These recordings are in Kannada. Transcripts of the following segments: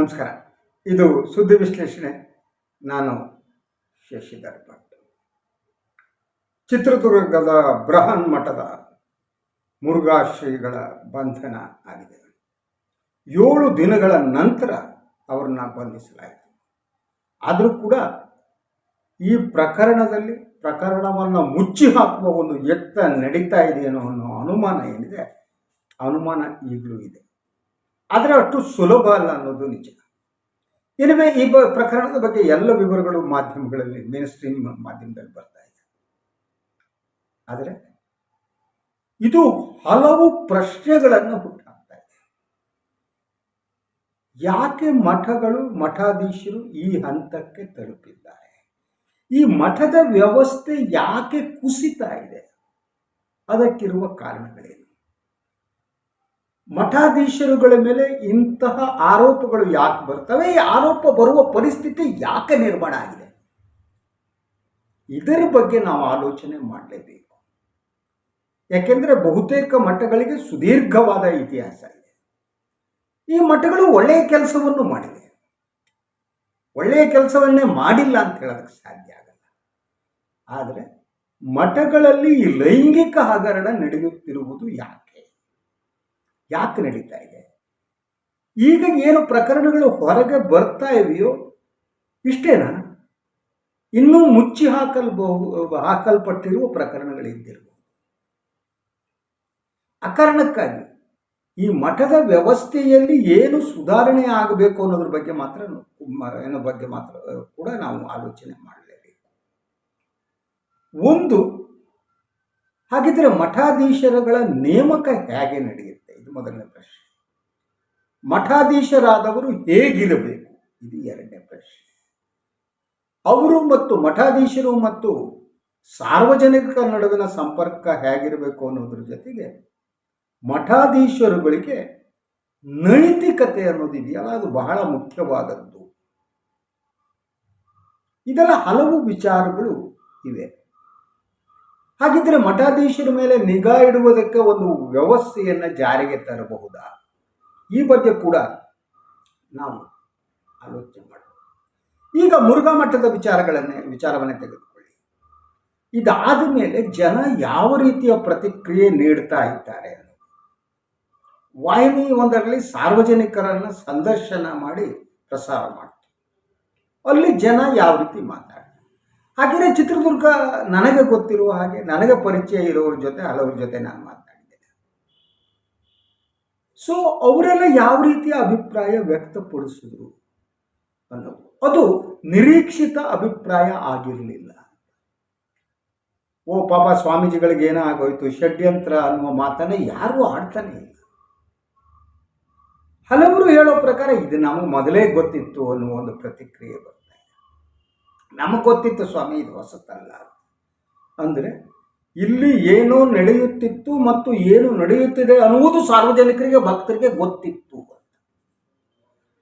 ನಮಸ್ಕಾರ. ಇದು ಸುದ್ದಿ ವಿಶ್ಲೇಷಣೆ. ನಾನು ಶಶಿಧರ್ ಭಟ್. ಚಿತ್ರದುರ್ಗದ ಬೃಹನ್ ಮಠದ ಮುರುಘಾಶ್ರೀಗಳ ಬಂಧನ ಆಗಿದೆ. ಏಳು ದಿನಗಳ ನಂತರ ಅವರನ್ನು ಬಂಧಿಸಲಾಯಿತು. ಆದರೂ ಕೂಡ ಈ ಪ್ರಕರಣದಲ್ಲಿ ಪ್ರಕರಣವನ್ನು ಮುಚ್ಚಿ ಹಾಕುವ ಒಂದು ಎತ್ತ ನಡೀತಾ ಇದೆಯೇನೋ ಅನ್ನೋ ಅನುಮಾನ ಏನಿದೆ, ಅನುಮಾನ ಈಗಲೂ ಇದೆ. ಆದರೆ ಅಷ್ಟು ಸುಲಭ ಅಲ್ಲ ಅನ್ನೋದು ನಿಜ. ಇನಿವೆ ಈ ಬ ಪ್ರಕರಣದ ಬಗ್ಗೆ ಎಲ್ಲ ವಿವರಗಳು ಮಾಧ್ಯಮಗಳಲ್ಲಿ ಮೇನ್ ಸ್ಟ್ರೀಮ್ ಮಾಧ್ಯಮದಲ್ಲಿ ಬರ್ತಾ ಇದೆ. ಆದರೆ ಇದು ಹಲವು ಪ್ರಶ್ನೆಗಳನ್ನು ಹುಟ್ಟಾಕ್ತಾ ಇದೆ. ಯಾಕೆ ಮಠಗಳು, ಮಠಾಧೀಶರು ಈ ಹಂತಕ್ಕೆ ತಲುಪಿದ್ದಾರೆ? ಈ ಮಠದ ವ್ಯವಸ್ಥೆ ಯಾಕೆ ಕುಸಿತಾ ಇದೆ? ಅದಕ್ಕಿರುವ ಕಾರಣಗಳೇನು? ಮಠಾಧೀಶರುಗಳ ಮೇಲೆ ಇಂತಹ ಆರೋಪಗಳು ಯಾಕೆ ಬರ್ತವೆ? ಈ ಆರೋಪ ಬರುವ ಪರಿಸ್ಥಿತಿ ಯಾಕೆ ನಿರ್ಮಾಣ ಆಗಿದೆ? ಇದರ ಬಗ್ಗೆ ನಾವು ಆಲೋಚನೆ ಮಾಡಲೇಬೇಕು. ಯಾಕೆಂದರೆ ಬಹುತೇಕ ಮಠಗಳಿಗೆ ಸುದೀರ್ಘವಾದ ಇತಿಹಾಸ ಇದೆ. ಈ ಮಠಗಳು ಒಳ್ಳೆಯ ಕೆಲಸವನ್ನು ಮಾಡಿದೆ ಒಳ್ಳೆಯ ಕೆಲಸವನ್ನೇ ಮಾಡಿಲ್ಲ ಅಂತ ಹೇಳೋದಕ್ಕೆ ಸಾಧ್ಯ ಆಗಲ್ಲ. ಆದರೆ ಮಠಗಳಲ್ಲಿ ಈ ಲೈಂಗಿಕ ಹಗರಣ ನಡೆಯುತ್ತಿರುವುದು ಯಾಕೆ? ಯಾಕೆ ನಡೀತಾ ಇದೆ? ಈಗ ಏನು ಪ್ರಕರಣಗಳು ಹೊರಗೆ ಬರ್ತಾ ಇವೆಯೋ ಇಷ್ಟೇನಾ? ಇನ್ನೂ ಮುಚ್ಚಿ ಹಾಕಲ್ಬಹು ಹಾಕಲ್ಪಟ್ಟಿರುವ ಪ್ರಕರಣಗಳಿದ್ದಿರಬಹುದು ಅಕಾರಣಕ್ಕಾಗಿ ಈ ಮಠದ ವ್ಯವಸ್ಥೆಯಲ್ಲಿ ಏನು ಸುಧಾರಣೆ ಆಗಬೇಕು ಅನ್ನೋದ್ರ ಬಗ್ಗೆ ಮಾತ್ರ ಏನೋ ಬಗ್ಗೆ ಮಾತ್ರ ಕೂಡ ನಾವು ಆಲೋಚನೆ ಮಾಡಲೇಬೇಕು. ಒಂದು, ಹಾಗಿದ್ರೆ ಮಠಾಧೀಶರುಗಳ ನೇಮಕ ಹೇಗೆ ನಡೆಯುತ್ತೆ? ಇದು ಮೊದಲನೇ ಪ್ರಶ್ನೆ. ಮಠಾಧೀಶರಾದವರು ಹೇಗಿರಬೇಕು? ಇದು ಎರಡನೇ ಪ್ರಶ್ನೆ. ಅವರು ಮತ್ತು ಮಠಾಧೀಶರು ಮತ್ತು ಸಾರ್ವಜನಿಕರ ನಡುವಿನ ಸಂಪರ್ಕ ಹೇಗಿರಬೇಕು ಅನ್ನೋದ್ರ ಜೊತೆಗೆ ಮಠಾಧೀಶರುಗಳಿಗೆ ನೈತಿಕತೆ ಅನ್ನೋದಿದೆಯಲ್ಲ ಅದು ಬಹಳ ಮುಖ್ಯವಾದದ್ದು. ಇದೆಲ್ಲ ಹಲವು ವಿಚಾರಗಳು ಇವೆ. ಹಾಗಿದ್ರೆ ಮಠಾಧೀಶರ ಮೇಲೆ ನಿಗಾ ಇಡುವುದಕ್ಕೆ ಒಂದು ವ್ಯವಸ್ಥೆಯನ್ನು ಜಾರಿಗೆ ತರಬಹುದಾ? ಈ ಬಗ್ಗೆ ಕೂಡ ನಾವು ಆಲೋಚನೆ ಮಾಡಬಹುದು ಈಗ ಮುರುಘಾ ಮಠದ ವಿಚಾರಗಳನ್ನೇ, ವಿಚಾರವನ್ನೇ ತೆಗೆದುಕೊಳ್ಳಿ. ಇದಾದ ಮೇಲೆ ಜನ ಯಾವ ರೀತಿಯ ಪ್ರತಿಕ್ರಿಯೆ ನೀಡ್ತಾ ಇದ್ದಾರೆ ವಾಹಿನಿ ಒಂದರಲ್ಲಿ ಸಾರ್ವಜನಿಕರನ್ನ ಸಂದರ್ಶನ ಮಾಡಿ ಪ್ರಸಾರ ಮಾಡ್ತಾರೆ. ಅಲ್ಲಿ ಜನ ಯಾವ ರೀತಿ ಮಾತಾಡ್ತಾರೆ? ಹಾಗೆಯೇ ಚಿತ್ರದುರ್ಗ ನನಗೆ ಗೊತ್ತಿರುವ ಹಾಗೆ ನನಗೆ ಪರಿಚಯ ಇರೋರ ಜೊತೆ ಹಲವರ ಜೊತೆ ನಾನು ಮಾತಾಡಿದ್ದೇನೆ. ಸೊ ಅವರೆಲ್ಲ ಯಾವ ರೀತಿಯ ಅಭಿಪ್ರಾಯ ವ್ಯಕ್ತಪಡಿಸಿದ್ರು ಅನ್ನೋದು. ಅದು ನಿರೀಕ್ಷಿತ ಅಭಿಪ್ರಾಯ ಆಗಿರಲಿಲ್ಲ. ಓ, ಪಾಪ ಸ್ವಾಮೀಜಿಗಳಿಗೆ ಏನೋ ಆಗೋಯ್ತು ಷಡ್ಯಂತ್ರ ಅನ್ನುವ ಮಾತನ್ನ ಯಾರೂ ಆಡ್ತಾನೆ ಇಲ್ಲ. ಹಲವರು ಹೇಳೋ ಪ್ರಕಾರ ಇದು ನಮಗೆ ಮೊದಲೇ ಗೊತ್ತಿತ್ತು ಅನ್ನುವ ಒಂದು ಪ್ರತಿಕ್ರಿಯೆ ಬರ್ತಾ ಇದೆ ನಮಗೆ ಗೊತ್ತಿತ್ತು ಸ್ವಾಮಿ, ಇದು ಹೊಸತಲ್ಲ ಅಂದರೆ ಇಲ್ಲಿ ಏನೋ ನಡೆಯುತ್ತಿತ್ತು ಮತ್ತು ಏನು ನಡೆಯುತ್ತಿದೆ ಅನ್ನುವುದು ಸಾರ್ವಜನಿಕರಿಗೆ, ಭಕ್ತರಿಗೆ ಗೊತ್ತಿತ್ತು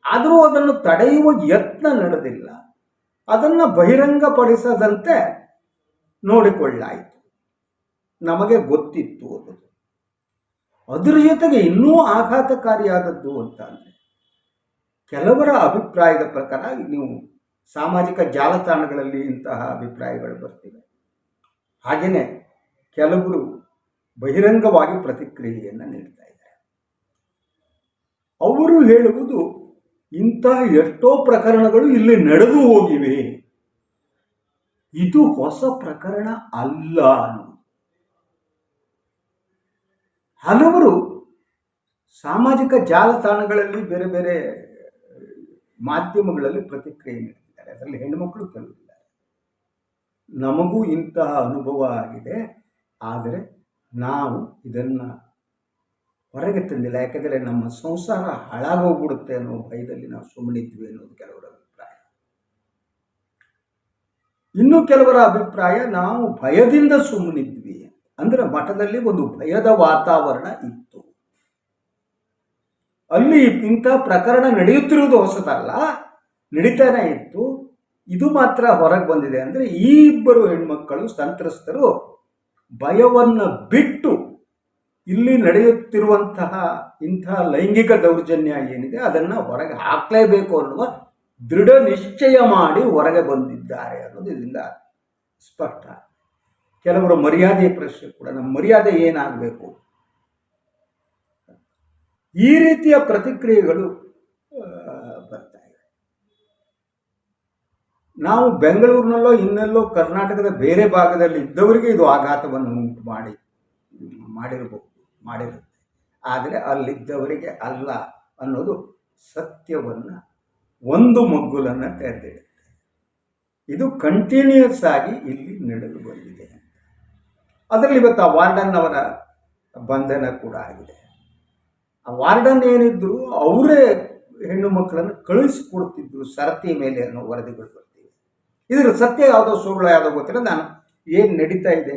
ಆದರೂ ಅದನ್ನು ತಡೆಯುವ ಯತ್ನ ನಡೆದಿಲ್ಲ. ಅದನ್ನು ಬಹಿರಂಗಪಡಿಸದಂತೆ ನೋಡಿಕೊಳ್ಳಾಯಿತು. ನಮಗೆ ಗೊತ್ತಿತ್ತು ಅನ್ನೋದು. ಅದರ ಜೊತೆಗೆ ಇನ್ನೂ ಆಘಾತಕಾರಿಯಾದದ್ದು ಅಂತ ಅಂದರೆ, ಕೆಲವರ ಅಭಿಪ್ರಾಯದ ಪ್ರಕಾರ ನೀವು ಸಾಮಾಜಿಕ ಜಾಲತಾಣಗಳಲ್ಲಿ ಇಂತಹ ಅಭಿಪ್ರಾಯಗಳು ಬರ್ತಿವೆ. ಹಾಗೆಯೇ ಕೆಲವರು ಬಹಿರಂಗವಾಗಿ ಪ್ರತಿಕ್ರಿಯೆಯನ್ನು ನೀಡ್ತಾ ಇದ್ದಾರೆ. ಅವರು ಹೇಳುವುದು ಇಂತಹ ಎಷ್ಟೋ ಪ್ರಕರಣಗಳು ಇಲ್ಲಿ ನಡೆದು ಹೋಗಿವೆ. ಇದು ಹೊಸ ಪ್ರಕರಣ ಅಲ್ಲ ಹಲವರು ಸಾಮಾಜಿಕ ಜಾಲತಾಣಗಳಲ್ಲಿ ಬೇರೆ ಬೇರೆ ಮಾಧ್ಯಮಗಳಲ್ಲಿ ಪ್ರತಿಕ್ರಿಯೆ ನೀಡ್ತಿದ್ದಾರೆ ಅದರಲ್ಲಿ ಹೆಣ್ಣುಮಕ್ಕಳು ಕೆಲವಿದ್ದಾರೆ ನಮಗೂ ಇಂತಹ ಅನುಭವ ಆಗಿದೆ. ಆದರೆ ನಾವು ಇದನ್ನು ಹೊರಗೆ ತಂದಿಲ್ಲ. ಯಾಕಂದರೆ ನಮ್ಮ ಸಂಸಾರ ಹಾಳಾಗೋಗ್ಬಿಡುತ್ತೆ ಅನ್ನೋ ಭಯದಲ್ಲಿ ನಾವು ಸುಮ್ಮನಿದ್ವಿ ಅನ್ನೋದು ಕೆಲವರ ಅಭಿಪ್ರಾಯ. ಇನ್ನು ಕೆಲವರ ಅಭಿಪ್ರಾಯ, ನಾವು ಭಯದಿಂದ ಸುಮ್ಮನಿದ್ವಿ ಅಂದ್ರೆ ಮಠದಲ್ಲಿ ಒಂದು ಭಯದ ವಾತಾವರಣ ಇತ್ತು. ಅಲ್ಲಿ ಇಂಥ ಪ್ರಕರಣ ನಡೆಯುತ್ತಿರುವುದು ಹೊಸತಲ್ಲ. ನಡೀತಾನೆ ಇತ್ತು. ಇದು ಮಾತ್ರ ಹೊರಗೆ ಬಂದಿದೆ ಅಂದರೆ ಈ ಇಬ್ಬರು ಹೆಣ್ಮಕ್ಕಳು ಸಂತ್ರಸ್ತರು ಭಯವನ್ನು ಬಿಟ್ಟು ಇಲ್ಲಿ ನಡೆಯುತ್ತಿರುವಂತಹ ಇಂತಹ ಲೈಂಗಿಕ ದೌರ್ಜನ್ಯ ಏನಿದೆ ಅದನ್ನು ಹೊರಗೆ ಹಾಕಲೇಬೇಕು ಅನ್ನುವ ದೃಢ ನಿಶ್ಚಯ ಮಾಡಿ ಹೊರಗೆ ಬಂದಿದ್ದಾರೆ ಅನ್ನೋದು ಇದರಿಂದ ಸ್ಪಷ್ಟ. ಕೆಲವರು ಮರ್ಯಾದೆ ಪ್ರಶ್ನೆ ಕೂಡ, ನಮ್ಮ ಮರ್ಯಾದೆ ಏನಾಗಬೇಕು? ಈ ರೀತಿಯ ಪ್ರತಿಕ್ರಿಯೆಗಳು ಆ, ಬರ್ತಾ ಇವೆ ನಾವು ಬೆಂಗಳೂರಿನಲ್ಲೋ ಇನ್ನೆಲ್ಲೋ ಕರ್ನಾಟಕದ ಬೇರೆ ಭಾಗದಲ್ಲಿ ಇದ್ದವರಿಗೆ ಇದು ಆಘಾತವನ್ನು ಉಂಟು ಮಾಡಿ ಮಾಡಿರಬಹುದು ಮಾಡಿರುತ್ತೆ. ಆದರೆ ಅಲ್ಲಿದ್ದವರಿಗೆ ಅಲ್ಲ ಅನ್ನೋದು ಸತ್ಯವನ್ನು ಒಂದು ಮಗ್ಗುಲನ್ನು ತೆರೆದಿಡುತ್ತೆ. ಇದು ಕಂಟಿನ್ಯೂಸ್ ಆಗಿ ಇಲ್ಲಿ ನಡೆದು ಬಂದಿದೆ. ಅದರಲ್ಲಿ ಇವತ್ತು ಆ ವಾರ್ಡನ್ ಅವರ ಬಂಧನ ಕೂಡ ಆಗಿದೆ. ಆ ವಾರ್ಡನ್ ಏನಿದ್ರು ಅವರೇ ಹೆಣ್ಣು ಮಕ್ಕಳನ್ನು ಕಳಿಸಿಕೊಡ್ತಿದ್ರು ಸರತಿ ಮೇಲೆ ಅನ್ನೋ ವರದಿಗಳು ಇದರ ಸತ್ಯ ಯಾವುದೋ ಸುಳ್ಳು ಯಾವುದೋ ಗೊತ್ತಿಲ್ಲ. ನಾನು ಏನು ನಡೀತಾ ಇದೆ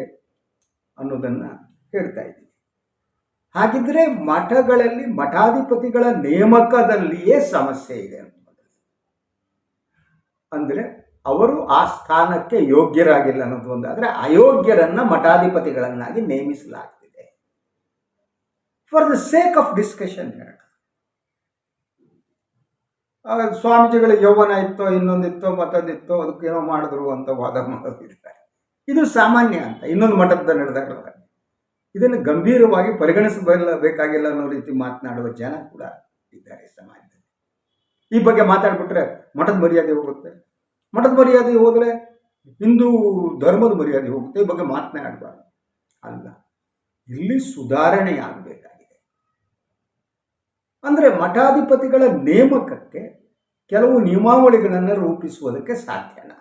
ಅನ್ನೋದನ್ನು ಹೇಳ್ತಾ ಇದ್ದೀನಿ. ಹಾಗಿದ್ರೆ ಮಠಗಳಲ್ಲಿ ಮಠಾಧಿಪತಿಗಳ ನೇಮಕದಲ್ಲಿಯೇ ಸಮಸ್ಯೆ ಇದೆ ಅಂತ ಅಂದರೆ ಅವರು ಆ ಸ್ಥಾನಕ್ಕೆ ಯೋಗ್ಯರಾಗಿಲ್ಲ ಅನ್ನೋದು ಒಂದು. ಆದರೆ ಅಯೋಗ್ಯರನ್ನ ಮಠಾಧಿಪತಿಗಳನ್ನಾಗಿ ನೇಮಿಸಲಾಗ್ತಿದೆ. For the sake of discussion ಹೇಳ ಸ್ವಾಮೀಜಿಗಳ ಯೌವನ ಇತ್ತೋ, ಇನ್ನೊಂದಿತ್ತೋ, ಮತ್ತೊಂದಿತ್ತೋ ಅದಕ್ಕೇನೋ ಮಾಡಿದ್ರು ಅಂತ ವಾದ ಮಾಡೋದಿದ್ದಾರೆ ಇದು ಸಾಮಾನ್ಯ ಅಂತ, ಇನ್ನೊಂದು ಮಠದ ನಡೆದಾಗ. ಇದನ್ನು ಗಂಭೀರವಾಗಿ ಪರಿಗಣಿಸಬೇಕಾಗಿಲ್ಲ ಅನ್ನೋ ರೀತಿ ಮಾತನಾಡುವ ಜನ ಕೂಡ ಇದ್ದಾರೆ ಸಮಾಜದಲ್ಲಿ. ಈ ಬಗ್ಗೆ ಮಾತಾಡ್ಬಿಟ್ರೆ ಮಠದ ಮರ್ಯಾದೆ ಹೋಗುತ್ತೆ. ಮಠದ ಮರ್ಯಾದೆ ಹೋದರೆ ಹಿಂದೂ ಧರ್ಮದ ಮರ್ಯಾದೆ ಹೋಗುತ್ತೆ. ಈ ಬಗ್ಗೆ ಮಾತನಾಡಬಾರ್ದು. ಅಲ್ಲ, ಇಲ್ಲಿ ಸುಧಾರಣೆ ಆಗಬೇಕಾಗಿದೆ ಅಂದರೆ ಮಠಾಧಿಪತಿಗಳ ನೇಮಕಕ್ಕೆ ಕೆಲವು ನಿಯಮಾವಳಿಗಳನ್ನು ರೂಪಿಸುವುದಕ್ಕೆ ಸಾಧ್ಯನ.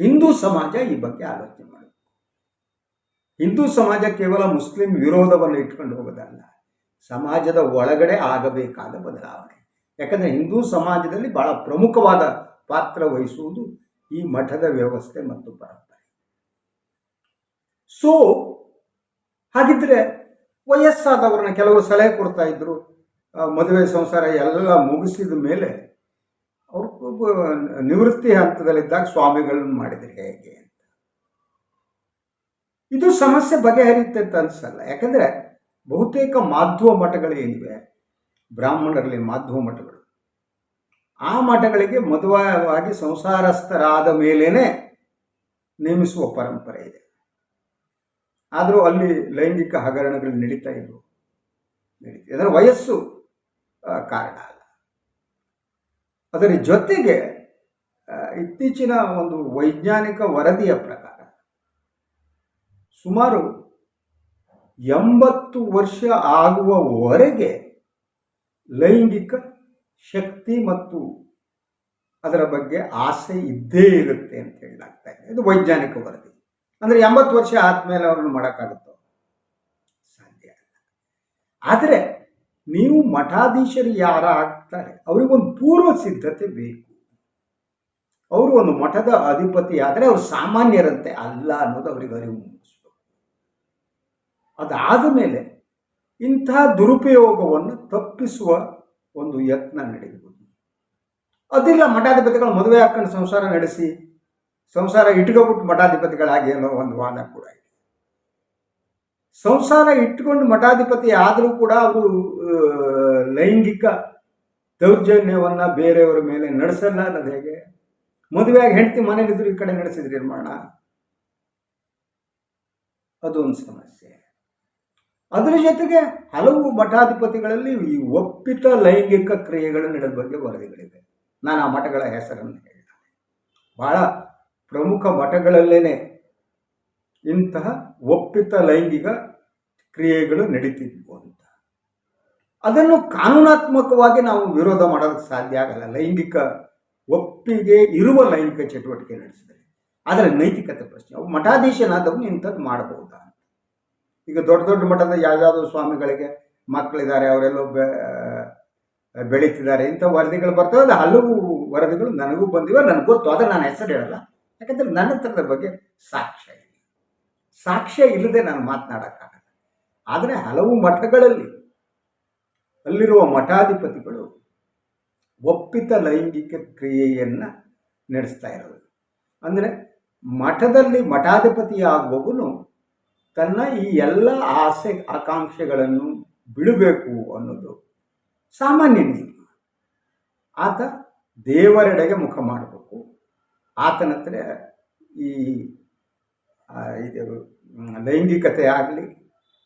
ಹಿಂದೂ ಸಮಾಜ ಈ ಬಗ್ಗೆ ಆಲೋಚನೆ ಮಾಡಬೇಕು ಹಿಂದೂ ಸಮಾಜ ಕೇವಲ ಮುಸ್ಲಿಂ ವಿರೋಧವನ್ನು ಇಟ್ಕೊಂಡು ಹೋಗೋದಲ್ಲ, ಸಮಾಜದ ಒಳಗಡೆ ಆಗಬೇಕಾದ ಬದಲಾವಣೆ. ಯಾಕಂದರೆ ಹಿಂದೂ ಸಮಾಜದಲ್ಲಿ ಬಹಳ ಪ್ರಮುಖವಾದ ಪಾತ್ರ ವಹಿಸುವುದು ಈ ಮಠದ ವ್ಯವಸ್ಥೆ ಮತ್ತು ಪರಂಪರೆ. ಸೊ ಹಾಗಿದ್ರೆ ವಯಸ್ಸಾದವ್ರನ್ನ ಕೆಲವರು ಸಲಹೆ ಕೊಡ್ತಾ ಇದ್ರು. ಮದುವೆ ಸಂಸಾರ ಎಲ್ಲ ಮುಗಿಸಿದ ಮೇಲೆ ಅವರು ನಿವೃತ್ತಿ ಹಂತದಲ್ಲಿದ್ದಾಗ ಸ್ವಾಮಿಗಳನ್ನು ಮಾಡಿದ್ರೆ ಹೇಗೆ ಅಂತ. ಇದು ಸಮಸ್ಯೆ ಬಗೆಹರಿಯುತ್ತೆ ಅಂತ ಅನ್ಸಲ್ಲ. ಯಾಕಂದ್ರೆ ಬಹುತೇಕ ಮಾಧ್ವ ಮಠಗಳು ಏನಿವೆ? ಬ್ರಾಹ್ಮಣರಲ್ಲಿ ಮಾಧ್ವ ಮಠಗಳು. ಆ ಮಠಗಳಿಗೆ ಮದುವೆಯಾಗಿ ಸಂಸಾರಸ್ಥರಾದ ಮೇಲೇ ನೇಮಿಸುವ ಪರಂಪರೆ ಇದೆ. ಆದರೂ ಅಲ್ಲಿ ಲೈಂಗಿಕ ಹಗರಣಗಳು ನಡೀತಾ ಇದ್ವು. ನಡೀತಾ ಅದರ ವಯಸ್ಸು ಕಾರಣ ಅಲ್ಲ. ಅದರ ಜೊತೆಗೆ ಇತ್ತೀಚಿನ ಒಂದು ವೈಜ್ಞಾನಿಕ ವರದಿಯ ಪ್ರಕಾರ, ಸುಮಾರು ಎಂಬತ್ತು ವರ್ಷ ಆಗುವವರೆಗೆ ಲೈಂಗಿಕ ಶಕ್ತಿ ಮತ್ತು ಅದರ ಬಗ್ಗೆ ಆಸೆ ಇದ್ದೇ ಇರುತ್ತೆ ಅಂತ ಹೇಳಲಾಗ್ತಾ ಇದೆ. ಇದು ವೈಜ್ಞಾನಿಕ ವರದಿ. ಅಂದರೆ ಎಂಬತ್ತು ವರ್ಷ ಆದಮೇಲೆ ಅವ್ರನ್ನ ಮಾಡೋಕ್ಕಾಗುತ್ತೋ? ಸಾಧ್ಯ ಅಲ್ಲ ಆದರೆ ನೀವು ಮಠಾಧೀಶರು ಯಾರ ಆಗ್ತಾರೆ? ಅವರಿಗೊಂದು ಪೂರ್ವ ಸಿದ್ಧತೆ ಬೇಕು. ಅವರು ಒಂದು ಮಠದ ಅಧಿಪತಿ ಆದರೆ ಅವರು ಸಾಮಾನ್ಯರಂತೆ ಅಲ್ಲ ಅನ್ನೋದು ಅವ್ರಿಗೆ ಅರಿವು ಮೂಡಿಸ್ಬೇಕು. ಅದಾದ ಮೇಲೆ ಇಂತಹ ದುರುಪಯೋಗವನ್ನು ತಪ್ಪಿಸುವ ಒಂದು ಯತ್ನ ನಡೆಯಬಹುದು. ಅದಿಲ್ಲ ಮಠಾಧಿಪತಿಗಳು ಮದುವೆ ಹಾಕೊಂಡು ಸಂಸಾರ ನಡೆಸಿ ಸಂಸಾರ ಇಟ್ಕೊಬಿಟ್ಟು ಮಠಾಧಿಪತಿಗಳಾಗಿ ಅನ್ನೋ ಒಂದು ವಾದ ಕೂಡ ಇದೆ. ಸಂಸಾರ ಇಟ್ಕೊಂಡು ಮಠಾಧಿಪತಿ ಆದರೂ ಕೂಡ ಅವರು ಲೈಂಗಿಕ ದೌರ್ಜನ್ಯವನ್ನು ಬೇರೆಯವರ ಮೇಲೆ ನಡೆಸಲ್ಲ ಅನ್ನೋದು ಹೇಗೆ? ಮದುವೆಯಾಗಿ ಹೆಂಡತಿ ಮನೇಲಿದ್ರು ಈ ಕಡೆ ನಡೆಸಿದ್ರಿ ನಿರ್ಮಾಣ ಅದೊಂದು ಸಮಸ್ಯೆ. ಅದರ ಜೊತೆಗೆ ಹಲವು ಮಠಾಧಿಪತಿಗಳಲ್ಲಿ ಈ ಒಪ್ಪಿತ ಲೈಂಗಿಕ ಕ್ರಿಯೆಗಳು ನಡೆದ ಬಗ್ಗೆ ವರದಿಗಳಿವೆ. ನಾನು ಆ ಮಠಗಳ ಹೆಸರನ್ನು ಹೇಳಿದೆ ಬಹಳ ಪ್ರಮುಖ ಮಠಗಳಲ್ಲೇನೆ ಇಂತಹ ಒಪ್ಪಿತ ಲೈಂಗಿಕ ಕ್ರಿಯೆಗಳು ನಡೀತಿದ್ವು ಅಂತ. ಅದನ್ನು ಕಾನೂನಾತ್ಮಕವಾಗಿ ನಾವು ವಿರೋಧ ಮಾಡೋದಕ್ಕೆ ಸಾಧ್ಯ ಆಗಲ್ಲ. ಲೈಂಗಿಕ ಒಪ್ಪಿಗೆ ಇರುವ ಲೈಂಗಿಕ ಚಟುವಟಿಕೆ ನಡೆಸಿದರೆ. ಆದರೆ ನೈತಿಕತೆ ಪ್ರಶ್ನೆ. ಅವು ಮಠಾಧೀಶನಾದವನು ಇಂಥದ್ದು ಮಾಡಬಹುದಾ ಈಗ ದೊಡ್ಡ ದೊಡ್ಡ ಮಠದ ಯಾವ್ಯಾವುದೋ ಸ್ವಾಮಿಗಳಿಗೆ ಮಕ್ಕಳಿದ್ದಾರೆ, ಅವರೆಲ್ಲೋ ಬೆಳೀತಿದ್ದಾರೆ. ಇಂಥ ವರದಿಗಳು ಬರ್ತವೆ. ಅದು ಹಲವು ವರದಿಗಳು ನನಗೂ ಬಂದಿವೆ. ನನಗೆ ಗೊತ್ತು. ಆದರೆ ನಾನು ಹೆಸರು ಹೇಳಲ್ಲ. ಯಾಕಂದರೆ ನನ್ನ ಹತ್ರದ ಬಗ್ಗೆ ಸಾಕ್ಷ್ಯ ಇಲ್ಲ. ಸಾಕ್ಷ್ಯ ಇಲ್ಲದೆ ನಾನು ಮಾತನಾಡೋಕ್ಕಾಗಲ್ಲ. ಆದರೆ ಹಲವು ಮಠಗಳಲ್ಲಿ ಅಲ್ಲಿರುವ ಮಠಾಧಿಪತಿಗಳು ಒಪ್ಪಿತ ಲೈಂಗಿಕ ಕ್ರಿಯೆಯನ್ನು ನಡೆಸ್ತಾ ಇರೋದು. ಅಂದರೆ ಮಠದಲ್ಲಿ ಮಠಾಧಿಪತಿಯಾಗುವವನು ತನ್ನ ಈ ಎಲ್ಲ ಆಸೆ ಆಕಾಂಕ್ಷೆಗಳನ್ನು ಬಿಡಬೇಕು ಅನ್ನೋದು ಸಾಮಾನ್ಯ ನಿಯಮ. ಆತ ದೇವರೆಡೆಗೆ ಮುಖ ಮಾಡಬೇಕು ಆತನ ಹತ್ರ ಈ ಇದು ಲೈಂಗಿಕತೆ ಆಗಲಿ,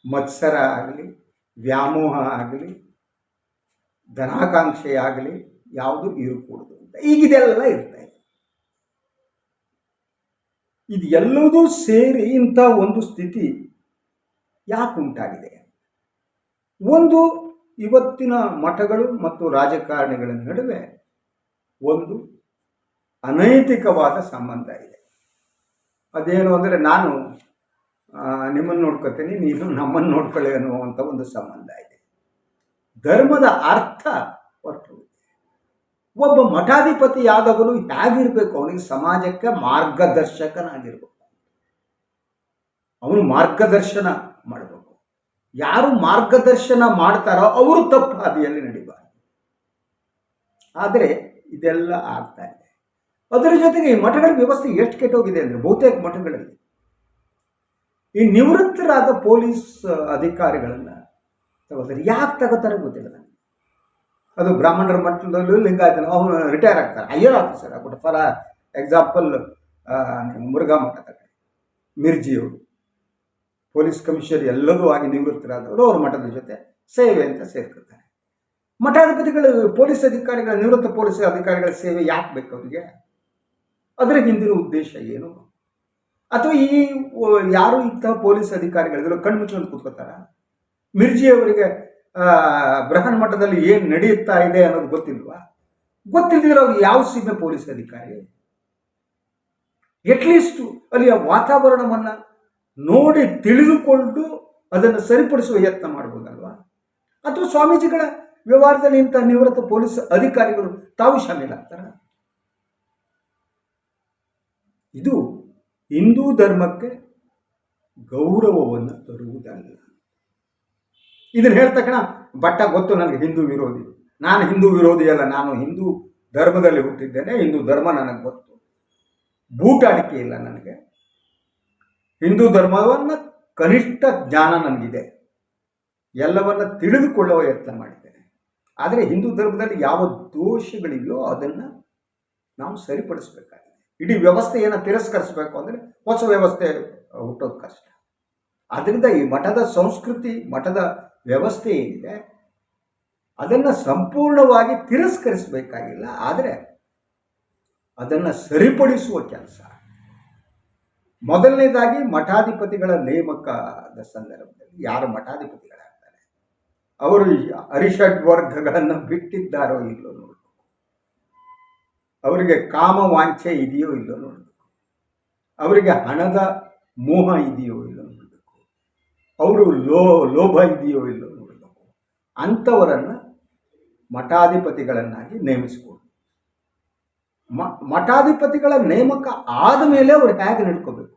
ಮತ್ಸರ ಆಗಲಿ, ವ್ಯಾಮೋಹ ಆಗಲಿ, ಧನಾಕಾಂಕ್ಷೆ ಆಗಲಿ ಯಾವುದು ಇರಕೂಡದು ಅಂತ. ಈಗಿದೆಲ್ಲ ಇರ್ತಾ ಇದೆ. ಇದು ಎಲ್ಲದೂ ಸೇರಿ ಇಂಥ ಒಂದು ಸ್ಥಿತಿ ಯಾಕೆ ಉಂಟಾಗಿದೆ? ಒಂದು, ಇವತ್ತಿನ ಮಠಗಳು ಮತ್ತು ರಾಜಕಾರಣಿಗಳ ನಡುವೆ ಒಂದು ಅನೈತಿಕವಾದ ಸಂಬಂಧ ಇದೆ. ಅದೇನು ಅಂದರೆ ನಾನು ನಿಮ್ಮನ್ನು ನೋಡ್ಕೋತೀನಿ ನೀನು ನಮ್ಮನ್ನು ನೋಡ್ಕೊಳ್ಳಿ ಅನ್ನುವಂಥ ಒಂದು ಸಂಬಂಧ ಇದೆ. ಧರ್ಮದ ಅರ್ಥ ಹೊರಟು. ಒಬ್ಬ ಮಠಾಧಿಪತಿಯಾದವನು ಹೇಗಿರ್ಬೇಕು ಅವನಿಗೆ ಸಮಾಜಕ್ಕೆ ಮಾರ್ಗದರ್ಶಕನಾಗಿರ್ಬೇಕು. ಅವನು ಮಾರ್ಗದರ್ಶನ ಮಾಡಬೇಕು. ಯಾರು ಮಾರ್ಗದರ್ಶನ ಮಾಡ್ತಾರೋ ಅವರು ತಪ್ಪು ಹಾದಿಯಲ್ಲಿ ನಡಿಬಾರದು. ಆದರೆ ಇದೆಲ್ಲ ಆಗ್ತಾ ಇದೆ. ಅದರ ಜೊತೆಗೆ ಈ ಮಠಗಳ ವ್ಯವಸ್ಥೆ ಎಷ್ಟು ಕೆಟ್ಟೋಗಿದೆ ಅಂದರೆ ಬಹುತೇಕ ಮಠಗಳಲ್ಲಿ ಈ ನಿವೃತ್ತರಾದ ಪೊಲೀಸ್ ಅಧಿಕಾರಿಗಳನ್ನು ತಗೋತಾರೆ. ಯಾಕೆ ತಗೋತಾರೆ ಗೊತ್ತಿಲ್ಲ ನನಗೆ. ಅದು ಬ್ರಾಹ್ಮಣರ ಮಟ್ಟದಲ್ಲೂ ಲಿಂಗಾಯತ ಅವನು ರಿಟೈರ್ ಆಗ್ತಾರೆ. ಹೈಯರ್ ಆಫೀಸರ್ ಆಗ್ಬಿಟ್ಟು ಫಾರ್ ಎಕ್ಸಾಂಪಲ್ ಮುರುಘಾ ಮಠದ ಮಿರ್ಜಿಯವರು, ಪೊಲೀಸ್ ಕಮಿಷನರ್ ಎಲ್ಲರೂ ಆಗಿ ನಿವೃತ್ತರಾದವರು ಅವ್ರ ಮಠದ ಜೊತೆ ಸೇವೆ ಅಂತ ಸೇರ್ಕೊಳ್ತಾರೆ. ಮಠಾಧಿಪತಿಗಳು, ಪೊಲೀಸ್ ಅಧಿಕಾರಿಗಳ, ನಿವೃತ್ತ ಪೊಲೀಸ್ ಅಧಿಕಾರಿಗಳ ಸೇವೆ ಯಾಕೆ ಬೇಕು ಅವರಿಗೆ? ಅದರ ಹಿಂದಿನ ಉದ್ದೇಶ ಏನು? ಅಥವಾ ಈ ಯಾರು ಇಂತಹ ಪೊಲೀಸ್ ಅಧಿಕಾರಿಗಳಿದ್ರು ಕಣ್ಣು ಕೂತ್ಕೋತಾರ ಮಿರ್ಜಿ ಅವರಿಗೆ ಆ, ಬೃಹನ್ ಮಠದಲ್ಲಿ ಏನು ನಡೆಯುತ್ತಾ ಇದೆ ಅನ್ನೋದು ಗೊತ್ತಿಲ್ವಾ? ಗೊತ್ತಿಲ್ಲದಿರೋ ಅವ್ರು ಯಾವ ಸೀಮೆ ಪೊಲೀಸ್ ಅಧಿಕಾರಿ? ಎಟ್ಲೀಸ್ಟ್ ಅಲ್ಲಿಯ ವಾತಾವರಣವನ್ನು ನೋಡಿ ತಿಳಿದುಕೊಂಡು ಅದನ್ನು ಸರಿಪಡಿಸುವ ಯತ್ನ ಮಾಡ್ಬೋದಲ್ವಾ? ಅಥವಾ ಸ್ವಾಮೀಜಿಗಳ ವ್ಯವಹಾರದಲ್ಲಿ ಇಂಥ ನಿವೃತ್ತ ಪೊಲೀಸ್ ಅಧಿಕಾರಿಗಳು ತಾವು ಶಾಮೀಲಾಗ್ತಾರ ಇದು ಹಿಂದೂ ಧರ್ಮಕ್ಕೆ ಗೌರವವನ್ನು ತರುವುದಲ್ಲ. ಇದನ್ನು ಹೇಳ್ತಕ್ಷಣ ಬಟ್ಟ ಗೊತ್ತು ನನಗೆ ಹಿಂದೂ ವಿರೋಧಿ. ನಾನು ಹಿಂದೂ ವಿರೋಧಿ ಅಲ್ಲ, ನಾನು ಹಿಂದೂ ಧರ್ಮದಲ್ಲಿ ಹುಟ್ಟಿದ್ದೇನೆ, ಹಿಂದೂ ಧರ್ಮ ನನಗೆ ಗೊತ್ತು. ಬೂಟಾಡಿಕೆ ಇಲ್ಲ ನನಗೆ. ಹಿಂದೂ ಧರ್ಮವನ್ನು ಕನಿಷ್ಠ ಜ್ಞಾನ ನನಗಿದೆ. ಎಲ್ಲವನ್ನ ತಿಳಿದುಕೊಳ್ಳುವ ಯತ್ನ ಮಾಡಿದ್ದೇನೆ. ಆದರೆ ಹಿಂದೂ ಧರ್ಮದಲ್ಲಿ ಯಾವ ದೋಷಗಳಿವೆಯೋ ಅದನ್ನು ನಾವು ಸರಿಪಡಿಸಬೇಕಾಗಿದೆ. ಇಡೀ ವ್ಯವಸ್ಥೆಯನ್ನು ತಿರಸ್ಕರಿಸಬೇಕು ಅಂದರೆ ಹೊಸ ವ್ಯವಸ್ಥೆ ಹುಟ್ಟೋದು ಕಷ್ಟ. ಆದ್ದರಿಂದ ಈ ಮಠದ ಸಂಸ್ಕೃತಿ, ಮಠದ ವ್ಯವಸ್ಥೆ ಏನಿದೆ, ಅದನ್ನು ಸಂಪೂರ್ಣವಾಗಿ ತಿರಸ್ಕರಿಸಬೇಕಾಗಿಲ್ಲ, ಆದರೆ ಅದನ್ನು ಸರಿಪಡಿಸುವ ಕೆಲಸ. ಮೊದಲನೇದಾಗಿ ಮಠಾಧಿಪತಿಗಳ ನೇಮಕದ ಸಂದರ್ಭದಲ್ಲಿ ಯಾರು ಮಠಾಧಿಪತಿಗಳಾಗ್ತಾರೆ? ಅವರು ಅರಿಷಡ್ ವರ್ಗಗಳನ್ನು ಬಿಟ್ಟಿದ್ದಾರೋ ಇಲ್ಲೋ ನೋಡಬೇಕು ಅವರಿಗೆ ಕಾಮ ವಾಂಛೆ ಇದೆಯೋ ಇಲ್ಲೋ ನೋಡಬೇಕು. ಅವರಿಗೆ ಹಣದ ಮೋಹ ಇದೆಯೋ ಇಲ್ಲೋ ನೋಡಬೇಕು. ಅವರು ಲೋ, ಲೋಭ ಇದೆಯೋ ಇಲ್ಲೋ ನೋಡಬೇಕು. ಅಂಥವರನ್ನು ಮಠಾಧಿಪತಿಗಳನ್ನಾಗಿ ನೇಮಿಸ್ಬೋದು. ಮ, ಮಠಾಧಿಪತಿಗಳ ನೇಮಕ ಆದ ಮೇಲೆ ಅವರು ಹೇಗೆ ನಡ್ಕೋಬೇಕು?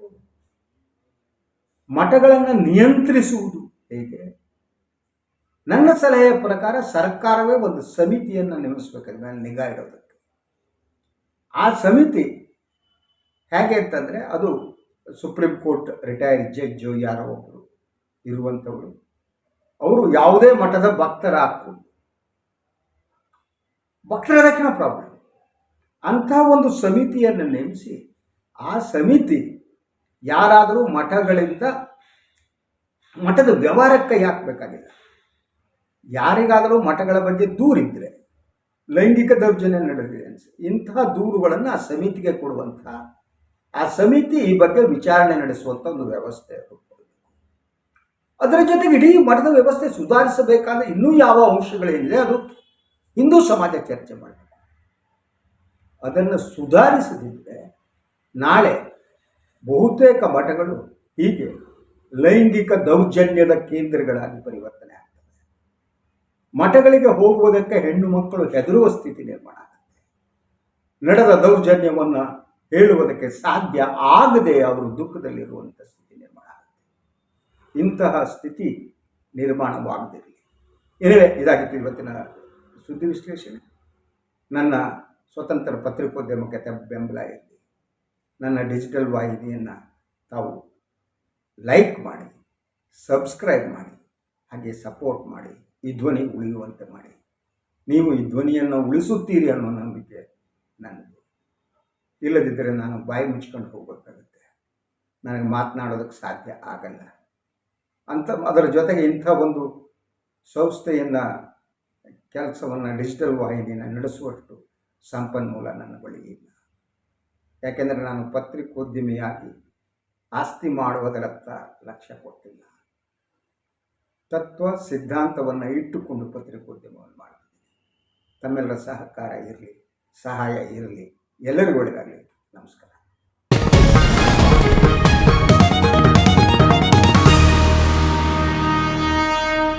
ಮಠಗಳನ್ನು ನಿಯಂತ್ರಿಸುವುದು ಹೇಗೆ? ನನ್ನ ಸಲಹೆಯ ಪ್ರಕಾರ ಸರ್ಕಾರವೇ ಒಂದು ಸಮಿತಿಯನ್ನು ನೇಮಿಸಬೇಕಾದ್ರೆ ಮೇಲೆ ನಿಗಾ ಇಡೋದಕ್ಕೆ. ಆ ಸಮಿತಿ ಹೇಗೆ ಅಂತಂದರೆ ಅದು ಸುಪ್ರೀಂ ಕೋರ್ಟ್ ರಿಟೈರ್ಡ್ ಜಡ್ಜು ಯಾರೋ ಒಬ್ಬರು ಇರುವಂಥವರು, ಅವರು ಯಾವುದೇ ಮಠದ ಭಕ್ತರ ಭಕ್ತರದಕ್ಷಿಣ ಪ್ರಾಬ್ಲಮ್ ಅಂಥ ಒಂದು ಸಮಿತಿಯನ್ನು ನೇಮಿಸಿ ಆ ಸಮಿತಿ ಯಾರಾದರೂ ಮಠಗಳಿಂದ ಮಠದ ವ್ಯವಹಾರಕ್ಕೆ ಹಾಕಬೇಕಾಗಿಲ್ಲ ಯಾರಿಗಾದರೂ ಮಠಗಳ ಬಗ್ಗೆ ದೂರಿದ್ರೆ ಲೈಂಗಿಕ ದೌರ್ಜನ್ಯ ನಡೆದಿದೆ ಇಂತಹ ದೂರುಗಳನ್ನು ಆ ಸಮಿತಿಗೆ ಕೊಡುವಂತಹ ಆ ಸಮಿತಿ ಈ ಬಗ್ಗೆ ವಿಚಾರಣೆ ನಡೆಸುವಂಥ ಒಂದು ವ್ಯವಸ್ಥೆ. ಅದರ ಜೊತೆಗೆ ಇಡೀ ಮಠದ ವ್ಯವಸ್ಥೆ ಸುಧಾರಿಸಬೇಕಾದ ಇನ್ನೂ ಯಾವ ಅಂಶಗಳೇನಿದೆ ಅದು ಹಿಂದೂ ಸಮಾಜ ಚರ್ಚೆ ಮಾಡಬೇಕು ಅದನ್ನು ಸುಧಾರಿಸದಿದ್ದರೆ ನಾಳೆ ಬಹುತೇಕ ಮಠಗಳು ಹೀಗೆ ಲೈಂಗಿಕ ದೌರ್ಜನ್ಯದ ಕೇಂದ್ರಗಳಾಗಿ ಪರಿವರ್ತನೆ ಮಠಗಳಿಗೆ ಹೋಗುವುದಕ್ಕೆ ಹೆಣ್ಣು ಮಕ್ಕಳು ಹೆದರುವ ಸ್ಥಿತಿ ನಿರ್ಮಾಣ ಆಗುತ್ತೆ. ನಡೆದ ದೌರ್ಜನ್ಯವನ್ನು ಹೇಳುವುದಕ್ಕೆ ಸಾಧ್ಯ ಆಗದೆ ಅವರು ದುಃಖದಲ್ಲಿರುವಂಥ ಸ್ಥಿತಿ ನಿರ್ಮಾಣ ಆಗುತ್ತೆ. ಇಂತಹ ಸ್ಥಿತಿ ನಿರ್ಮಾಣವಾಗದಿರಲಿ. ಏನೇ ಇದಾಗಿತ್ತು ಇವತ್ತಿನ ಸುದ್ದಿ ವಿಶ್ಲೇಷಣೆ. ನನ್ನ ಸ್ವತಂತ್ರ ಪತ್ರಿಕೋದ್ಯಮಕ್ಕೆ ಬೆಂಬಲ ಇರಲಿ. ನನ್ನ ಡಿಜಿಟಲ್ ವಾಹಿನಿಯನ್ನು ತಾವು ಲೈಕ್ ಮಾಡಿ, ಸಬ್ಸ್ಕ್ರೈಬ್ ಮಾಡಿ, ಹಾಗೆ ಸಪೋರ್ಟ್ ಮಾಡಿ. ಈ ಧ್ವನಿ ಉಳಿಯುವಂತೆ ಮಾಡಿ. ನೀವು ಈ ಧ್ವನಿಯನ್ನು ಉಳಿಸುತ್ತೀರಿ ಅನ್ನೋ ನಂಬಿಕೆ ನನಗೆ. ಇಲ್ಲದಿದ್ದರೆ ನಾನು ಬಾಯಿ ಮುಚ್ಕೊಂಡು ಹೋಗಬೇಕಾಗುತ್ತೆ. ನನಗೆ ಮಾತನಾಡೋದಕ್ಕೆ ಸಾಧ್ಯ ಆಗಲ್ಲ. ಅಂತ ಅದರ ಜೊತೆಗೆ ಇಂಥ ಒಂದು ಸಂಸ್ಥೆಯಿಂದ ಕೆಲಸವನ್ನು ಡಿಜಿಟಲ್ ವಾಹಿನಿಯನ್ನು ನಡೆಸುವಷ್ಟು ಸಂಪನ್ಮೂಲ ನನ್ನ ಬಳಿ ಇಲ್ಲ. ಯಾಕೆಂದರೆ ನಾನು ಪತ್ರಿಕೋದ್ಯಮಿಯಾಗಿ ಆಸ್ತಿ ಮಾಡುವುದರತ್ತ ಲಕ್ಷ್ಯ ಕೊಟ್ಟಿಲ್ಲ. ತತ್ವ ಸಿದ್ಧಾಂತವನ್ನು ಇಟ್ಟುಕೊಂಡು ಪತ್ರಿಕೋದ್ಯಮವನ್ನು ಮಾಡ್ತಿದ್ದೀನಿ ತಮ್ಮೆಲ್ಲರ ಸಹಕಾರ ಇರಲಿ ಸಹಾಯ ಇರಲಿ ಎಲ್ಲರಿಗೂ ಒಳ್ಳೆಯದಾಗಲಿ ನಮಸ್ಕಾರ.